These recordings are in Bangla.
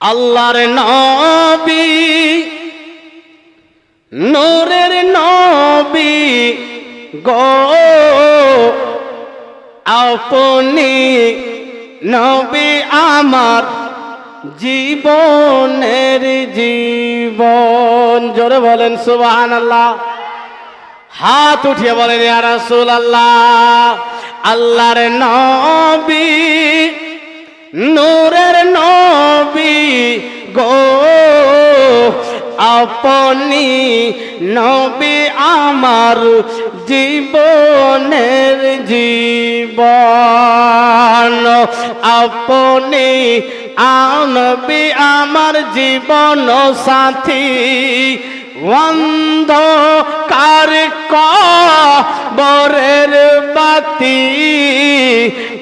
আল্লাহর নবী, নূরের নবী গো। আপনি নবী আমার জীবনের জীবন। জোরে বলেন সুবাহান আল্লাহ হাত উঠিয়ে বলেন, ইয়া রাসূল আল্লাহ আল্লাহর নবী নূরের নবী গো, আপনি নবী আমার জীবনের জীবন। আপনি আনবি আমার জীবন সাথী। বন্ধ অন্ধকার কবরের বাতি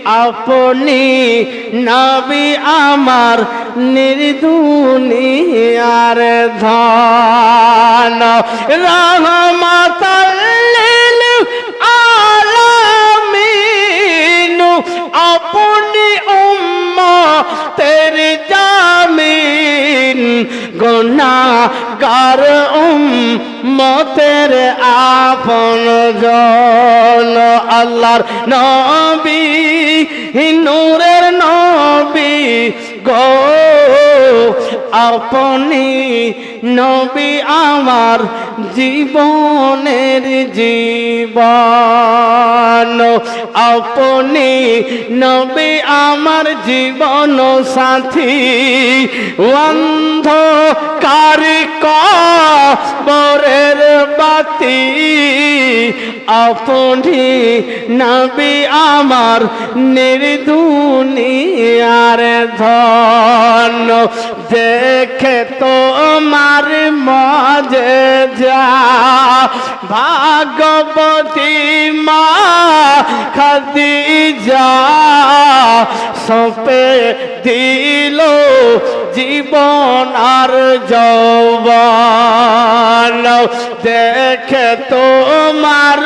আপনি নবী আমার নির্দুনিয়ার ধন। রহমতাল্লিল গুনাহগার উম্মতের আপন জন? আল্লাহর নবী নূরের নবী গো। আপনি নবী আমার জীবনের জীবন। আপনি নবী আমার জীবন সাথী। অন্ধকার কবরের বাতি আপনি নাবি আমার নির্দুনিয়ার ধন। দেখে তোমার মজে যা। ভাগবতী মা খাদিজা। সপে দিল জীবন আর যৌবন। দেখে তোমার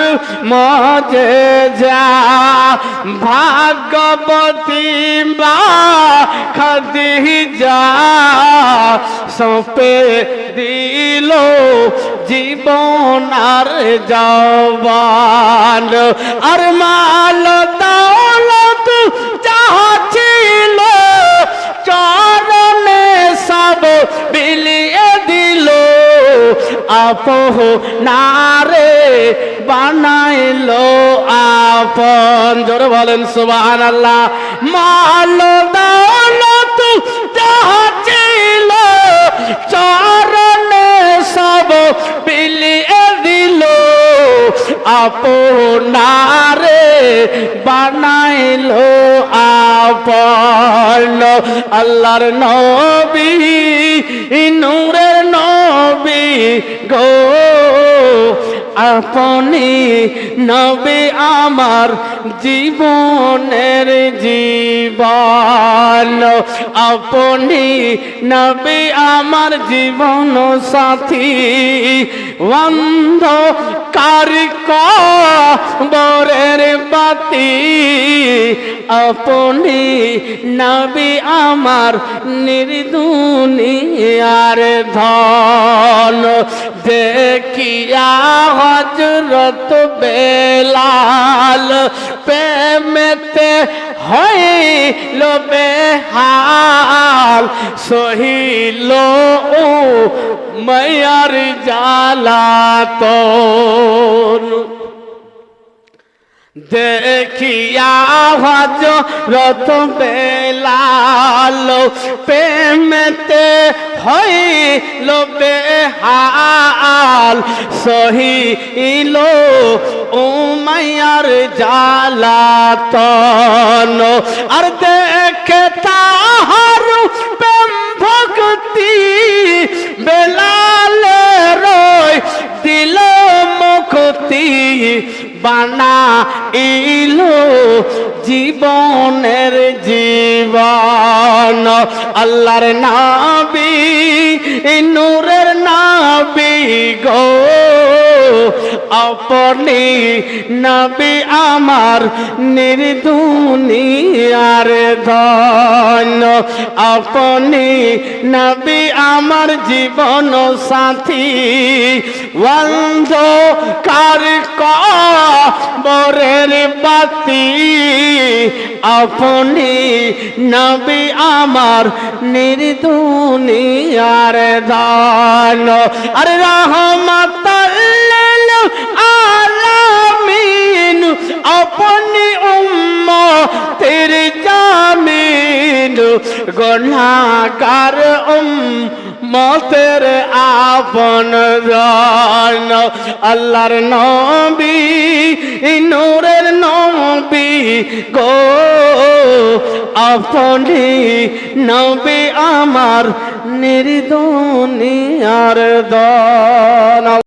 মজে যা ভাগবতী মা খাদিজা। সপে দিল জীবন আর যৌবন। আর মাল আপহ নারে বানাইলো আপন। জোরে বলেন সুবহান আল্লাহ মাল দৌলত যাহা ছিল চরণে সব বিলিয়ে দিল। আপনারে বানাইলো আপন। আল্লাহর নবী নবী গো আপনি নবী আমার জীবনের জীবন। আপনি নবী আমার জীবন সাথী। বন্ধ কারিক বরের বাতি, আপনি নবী আমার নির্দুনিয়ার ধন। দেখিয়া হজরত বেলাল প্রেমেতে হইল বেহাল, সহিল ও মায়ার জ্বালাতন। দেখিয়া হজরত বেলাল প্রেমেতে হইল বেহাল। সহিল উমায়ার জালাতন আর দেখে তাহার প্রেম ভক্তি বেলাল রয় দিল মুক্তি বানা ইলো জীবনের জীবন। আল্লাহর নাবি, নূরের নাবি গো। আপনি নবী আমার নির্দুনিয়ার ধন। আপনি নবী আমার জীবন সাথী। বন্ধ কার কবরের বাতি আপনি নবী আমার নির্দুনিয়ার দান আরে রহমত আলামিন আপনি উম্মতের জামিন গুনাহগার উম্মতের আপন জন। আল্লাহর নবী নূরের নবী গো। আপনি নবী আমার নির্দনিয়ার দন